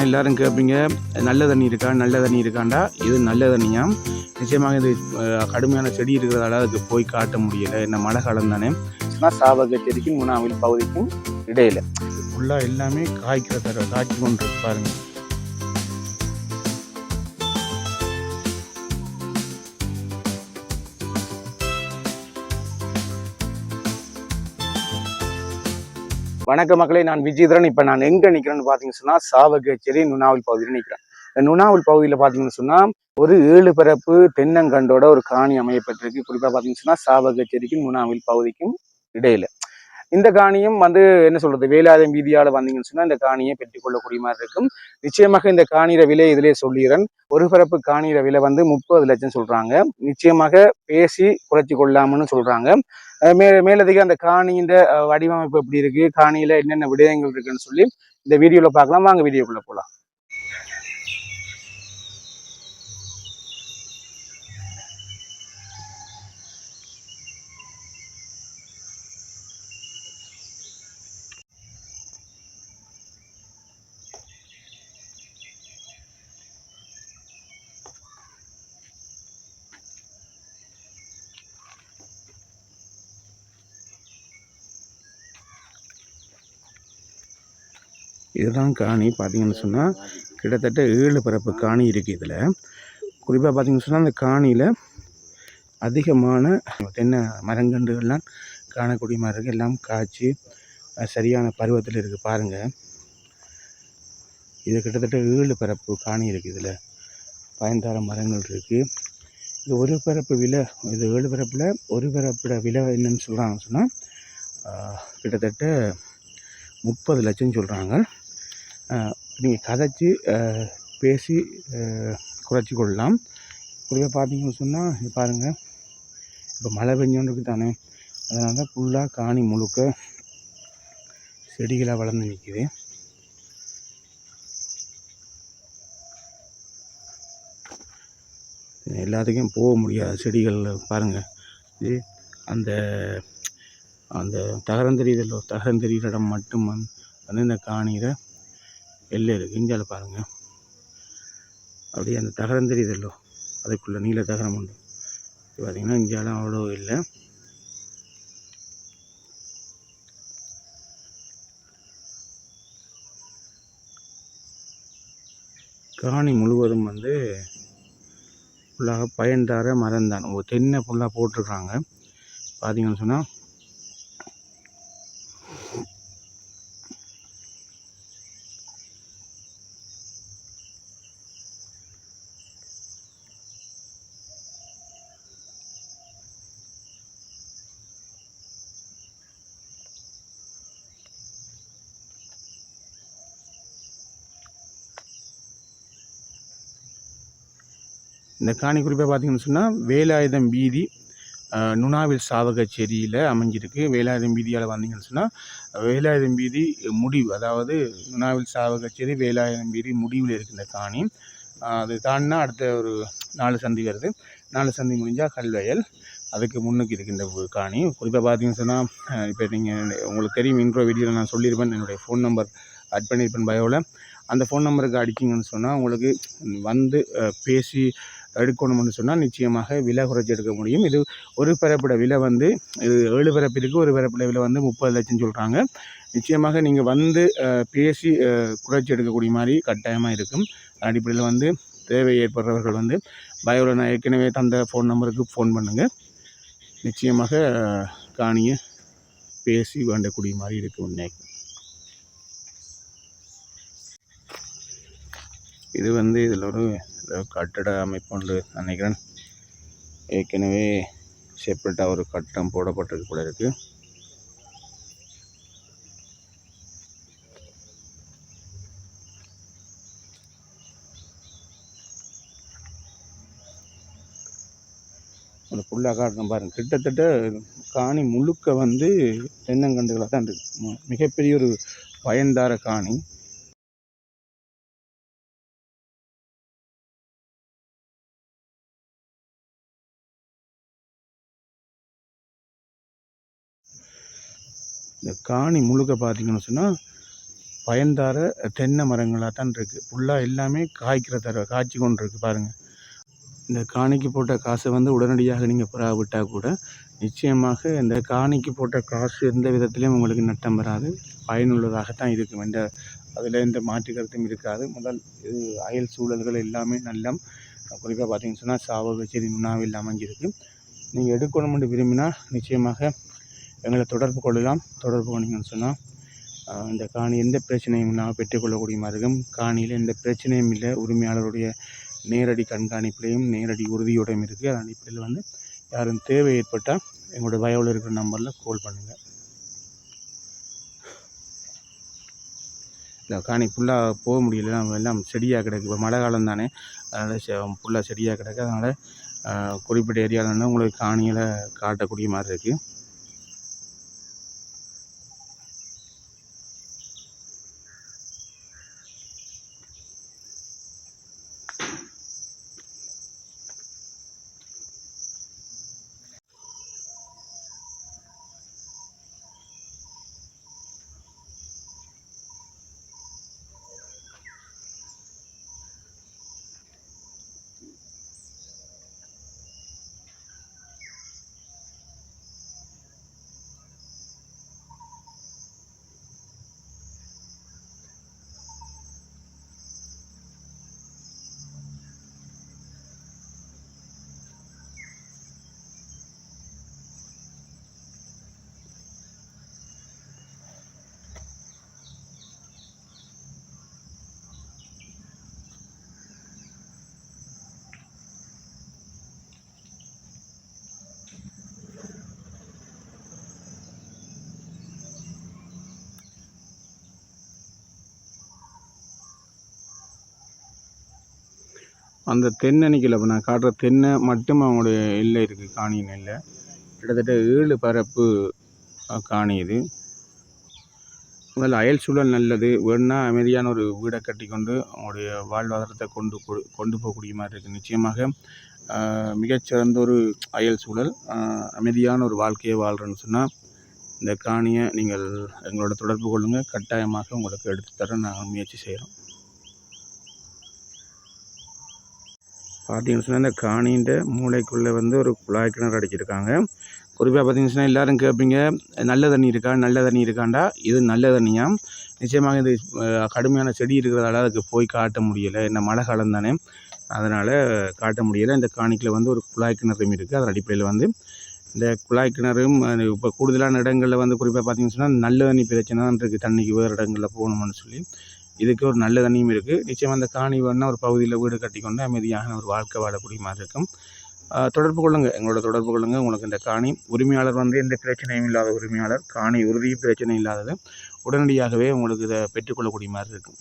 எல்லாரும் கேட்பீங்க நல்ல தண்ணி இருக்கா நல்ல தண்ணி இருக்காண்டா? இது நல்ல தண்ணியாம் நிச்சயமாக இது கடுமையான செடி இருக்கிறதால அதுக்கு போய் காட்ட முடியல. என்ன மழை காலம் தானே. ஆனால் சாவக பகுதிக்கும் இடையில. ஃபுல்லாக எல்லாமே காய்க்கிற தர காய்ச்சி கொண்டு பாருங்கள் வணக்க மக்களே நான் விஜயதரன் இப்போ நான் எங்கே நிற்கிறேன்னு பார்த்தீங்கன்னு சொன்னால் சாவகச்சேரி நுணாவில் பகுதியில் நிற்கிறேன் இந்த நுணாவில் பகுதியில் பார்த்தீங்கன்னு சொன்னால் ஒரு ஏழு பரப்பு தென்னங்கண்டோட ஒரு காணி அமையப்பட்டிருக்கு. குறிப்பாக பார்த்தீங்கன்னு சொன்னால் சாவகச்சேரிக்கும் நுணாவில் பகுதிக்கும் இடையில. இந்த காணியும் வந்து என்ன சொல்றது வேலாயுதம் வீதியால் வந்தீங்கன்னு சொன்னால் இந்த காணியை பெற்றுக்கொள்ளக்கூடிய மாதிரி இருக்கும். நிச்சயமாக இந்த காணியிற விலை இதிலே சொல்லிடுறேன் ஒரு பரப்பு காணியிற விலை வந்து முப்பது லட்சம் சொல்றாங்க. நிச்சயமாக பேசி குறைச்சி கொள்ளாமன்னு சொல்றாங்க. மே மேலதிக அந்த காணியின் வடிவமைப்பு எப்படி இருக்கு? காணியில என்னென்ன விடயங்கள் இருக்குன்னு சொல்லி இந்த வீடியோல பார்க்கலாம். வாங்க வீடியோக்குள்ள போலாம். இதுதான் காணி. பார்த்தீங்கன்னு சொன்னால் கிட்டத்தட்ட ஏழு பரப்பு காணி இருக்குது இதில். குறிப்பாக பார்த்தீங்கன்னு சொன்னால் அந்த காணியில் அதிகமான தென்னை மரங்கன்றுகள்லாம் காணக்கூடிய மாதிரி இருக்குது எல்லாம் காய்ச்சி சரியான பருவத்தில் இருக்குது பாருங்கள் இது கிட்டத்தட்ட ஏழு பரப்பு காணி இருக்குது இதில். பயன்தார மரங்கள் இருக்குது இது ஒரு பரப்பு விலை இது ஏழு பரப்பில் ஒரு பரப்போட விலை என்னன்னு சொல்கிறாங்கன்னு சொன்னால் கிட்டத்தட்ட முப்பது லட்சம் சொல்கிறாங்க நீங்கள் கதைச்சி பேசி குறைச்சி கொள்ளலாம். குறிப்பாக பார்த்தீங்கன்னு சொன்னால் இது பாருங்கள் இப்போ மழை பெஞ்சோன்றிருக்கு தானே. அதனால ஃபுல்லாக காணி முழுக்க செடிகளாக வளர்ந்து நிற்கிது எல்லாத்துக்கும் போக முடியாது செடிகள் பாருங்கள் இது அந்த அந்த தகரம் தெரியுதல்லோ? இடம் மட்டும் வந்து வந்து இந்த காணியில் எல்லையில் கிஞ்சால் பாருங்கள் அப்படியே அந்த தகரம் தெரியுதல்லோ அதுக்குள்ளே நீல தகரம் உண்டு. பார்த்திங்கன்னா பார்த்தீங்கன்னா அவ்வளோ இல்லை. காணி முழுவதும் வந்து ஃபுல்லாக பயன்தார மரம் தான் ஒரு தென்னை ஃபுல்லாக போட்டிருக்காங்க பார்த்தீங்கன்னு சொன்னால் இந்த காணி குறிப்பாக பார்த்தீங்கன்னு சொன்னால் வேலாயுதம் வீதி நுணாவில் நுணாவில் சாவகச்சேரியில் அமைஞ்சிருக்கு. வேலாயுதம் வீதியால் வந்தீங்கன்னு சொன்னால் வேலாயுதம் வீதி முடிவு அதாவது நுணாவில் சாவகச்சேரி வேலாயுதம் வீதி முடிவில் இருக்கு இந்த காணி. அது தாண்டினா அடுத்த ஒரு நாலு சந்தி வருது. நாலு சந்தி முடிஞ்சால் கல்வயல் அதுக்கு முன்னுக்கு இருக்கின்ற காணி. குறிப்பாக பார்த்தீங்கன்னு சொன்னால் இப்போ நீங்கள் உங்களுக்கு தெரியும் இன்ட்ரோ வீடியோவில் நான் சொல்லியிருப்பேன் என்னுடைய ஃபோன் நம்பர் ஆட் பண்ணியிருப்பேன் பயோவில் அந்த ஃபோன் நம்பருக்கு அடிச்சிங்கன்னு சொன்னால் உங்களுக்கு வந்து பேசி எடுக்கணும்னு சொன்னால் நிச்சயமாக விலை குறைச்சி எடுக்க முடியும். இது ஒரு பரப்பிட விலை வந்து இது ஏழு பரப்பிற்கு ஒரு பரப்பிட விலை வந்து முப்பது லட்சம் சொல்கிறாங்க நிச்சயமாக நீங்கள் வந்து பேசி குறைச்சி எடுக்கக்கூடிய மாதிரி கட்டாயமாக இருக்கும். அடிப்படையில் வந்து தேவை ஏற்படுறவர்கள் வந்து பயோவில் நான் ஏற்கனவே தந்த ஃபோன் நம்பருக்கு ஃபோன் பண்ணுங்கள் நிச்சயமாக காணியை பேசி வேண்டக்கூடிய மாதிரி இருக்கும் நினைக்கிறேன் இது வந்து இதில் ஒரு கட்டட அமைப்பு ஒன்று நினைக்கிறேன். ஏற்கனவே செப்பரேட்டாக ஒரு கட்டம் போடப்பட்டிருக்கு போல இருக்கு. அந்த புல்லாக காட்டணும் பாருங்க. கிட்டத்தட்ட காணி முழுக்க வந்து தென்னங்கண்டுகளாக தான் இருக்குது மிகப்பெரிய ஒரு பயன்தார காணி. இந்த காணி முழுக்க பார்த்தீங்கன்னு சொன்னால் பயன்தார தென்னை மரங்களாக தான் இருக்குது ஃபுல்லாக எல்லாமே காய்க்கிற தர காய்ச்சி கொண்டு இருக்குது பாருங்கள் இந்த காணிக்கு போட்ட காசை வந்து உடனடியாக நீங்கள் புறாவிட்டால் கூட நிச்சயமாக இந்த காணிக்கு போட்ட காசு எந்த விதத்திலையும் உங்களுக்கு நட்டம் வராது. பயனுள்ளதாகத்தான் இருக்கும். எந்த அதில் எந்த மாற்று கருத்தும் இருக்காது. முதல் இது அயல் சூழல்கள் எல்லாமே நல்ல குறிப்பாக பார்த்தீங்கன்னு சொன்னால் சாவக செடி நுணாவில் அமைஞ்சிருக்கு. நீங்கள் எடுக்கணும்னு விரும்பினா நிச்சயமாக எங்களை தொடர்பு கொள்ளலாம். தொடர்பு கொண்டீங்கன்னு சொன்னால் இந்த காணி எந்த பிரச்சனையும் இல்லாமல் பெற்றுக்கொள்ளக்கூடிய இருக்கும். காணியில் எந்த பிரச்சனையும் இல்லை. உரிமையாளருடைய நேரடி கண்காணிப்புலையும் நேரடி உறுதியோடையும் இருக்குது அதன் அடிப்படையில் வந்து யாரும் தேவை ஏற்பட்டால் எங்களோட பயோவில் இருக்கிற நம்பரில் கால் பண்ணுங்கள் இந்த காணி ஃபுல்லாக போக முடியல நம்ம எல்லாம் செடியாக கிடக்கு. இப்போ மழை காலம் தானே. அதனால் ஃபுல்லாக செடியாக கிடக்கு. அதனால் குறிப்பிட்ட ஏரியாவில் உங்களுக்கு காணியில் காட்டக்கூடிய மாதிரி இருக்குது அந்த தென்னை இப்போ நான் காட்டுற தென்னை மட்டும் அவங்களுடைய எல்லை இருக்குது காணி நெல்லை கிட்டத்தட்ட ஏழு பரப்பு காணி இது. முதல்ல அயல் சூழல் நல்லது. வேணுன்னா அமைதியான ஒரு வீடை கட்டி கொண்டு அவங்களுடைய வாழ்வாதாரத்தை கொண்டு கொ- கொண்டு போகக்கூடிய மாதிரி இருக்குது நிச்சயமாக மிகச்சிறந்த ஒரு அயல் சூழல் அமைதியான ஒரு வாழ்க்கையை வாழ்கிறேன்னு சொன்னால் இந்த காணியை நீங்கள் எங்களோட தொடர்பு கொள்ளுங்கள் கட்டாயமாக உங்களுக்கு எடுத்து தர நாங்கள் முயற்சி செய்கிறோம் பார்த்தீங்கன்னு சொன்னால் இந்த காணின்ற மூளைக்குள்ளே வந்து ஒரு குழாய் கிணறு அடிச்சிருக்காங்க. குறிப்பாக பார்த்தீங்கன்னு சொன்னால் எல்லோரும் கேட்பீங்க நல்ல தண்ணி இருக்கா நல்ல தண்ணி இருக்காண்டா? இது நல்ல தண்ணியாக நிச்சயமாக இது கடுமையான செடி இருக்கிறதால அதுக்கு போய் காட்ட முடியலை. என்ன மழை காலம் தானே. அதனால் காட்ட முடியலை. இந்த காணிக்கில் வந்து ஒரு குழாய் கிணறும் இருக்குது அதன் அடிப்படையில் வந்து இந்த குழாய் கிணறும் இப்போ கூடுதலான இடங்களில் வந்து குறிப்பாக பார்த்தீங்கன்னு சொன்னால் நல்ல தண்ணி பிரச்சனை தான் இருக்குது தண்ணிக்கு வேறு இடங்களில் போகணும்னு சொல்லி. இதுக்கு ஒரு நல்ல தண்ணியும் இருக்குது நிச்சயம் அந்த காணி வேணுன்னா ஒரு பகுதியில் வீடு கட்டிக்கொண்டு அமைதியான ஒரு வாழ்க்கை வாழக்கூடிய மாதிரி இருக்கும். தொடர்பு கொள்ளுங்கள் எங்களோட தொடர்பு கொள்ளுங்கள் உங்களுக்கு இந்த காணி உரிமையாளர் வந்து எந்த பிரச்சனையும் இல்லாத உரிமையாளர். காணி உறுதியும் பிரச்சனை இல்லாதது. உடனடியாகவே உங்களுக்கு இதை பெற்றுக்கொள்ளக்கூடிய மாதிரி இருக்கும்.